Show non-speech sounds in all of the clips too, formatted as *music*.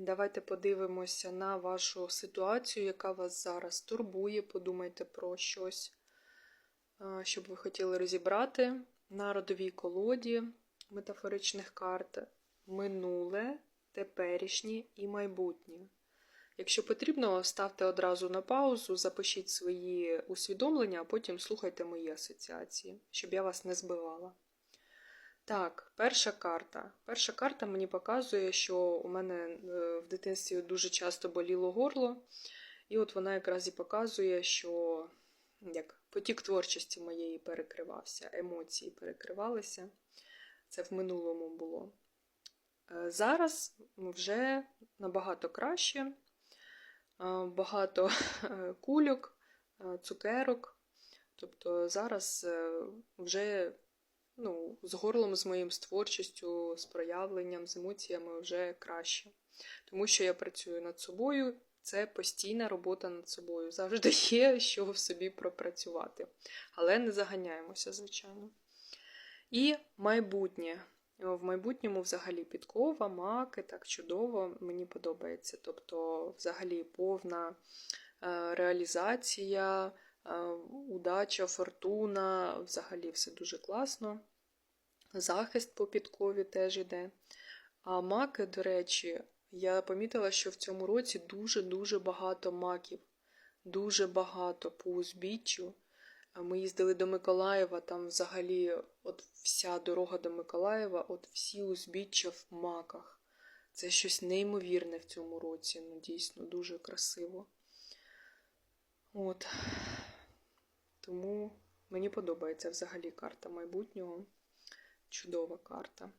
Давайте подивимося на вашу ситуацію, яка вас зараз турбує. Подумайте про щось, е, що б ви хотіли розібрати на родовій колоді метафоричних карт минуле, теперішнє і майбутнє. Якщо потрібно, ставте одразу на паузу, запишіть свої усвідомлення, а потім слухайте мої асоціації, щоб я вас не збивала. Так, перша карта. Перша карта мені показує, що у мене е, в дитинстві дуже часто боліло горло, і от вона якраз і показує, що як потік творчості моєї перекривався, емоції перекривалися. Це в минулому було. Е, Зараз вже набагато краще, Е, багато кульок, цукерок. Тобто зараз вже ну, з горлом, з моїм з творчістю, з проявленням, з емоціями вже краще. Тому що я працюю над собою, це постійна робота над собою. Завжди *laughs* є, що в собі пропрацювати. Але не заганяємося, звичайно. І майбутнє. В майбутньому взагалі підкова, маки, так чудово, мені подобається. Тобто, взагалі, повна е, реалізація, удача, фортуна, взагалі все дуже класно. Захист по підкові теж іде. А маки, до речі, я помітила, що в цьому році дуже-дуже багато маків. Дуже багато по узбіччю. Ми їздили до Миколаєва, там взагалі от вся дорога до Миколаєва, от всі узбіччя в маках. Це щось неймовірне в цьому році. Ну, дійсно, дуже красиво. От. Тому мені подобається взагалі карта майбутнього. Чудова карта.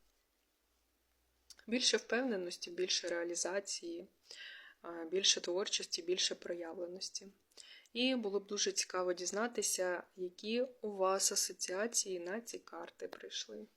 Більше впевненості, більше реалізації, більше творчості, більше проявленості. І було б дуже цікаво дізнатися, які у вас асоціації на ці карти прийшли.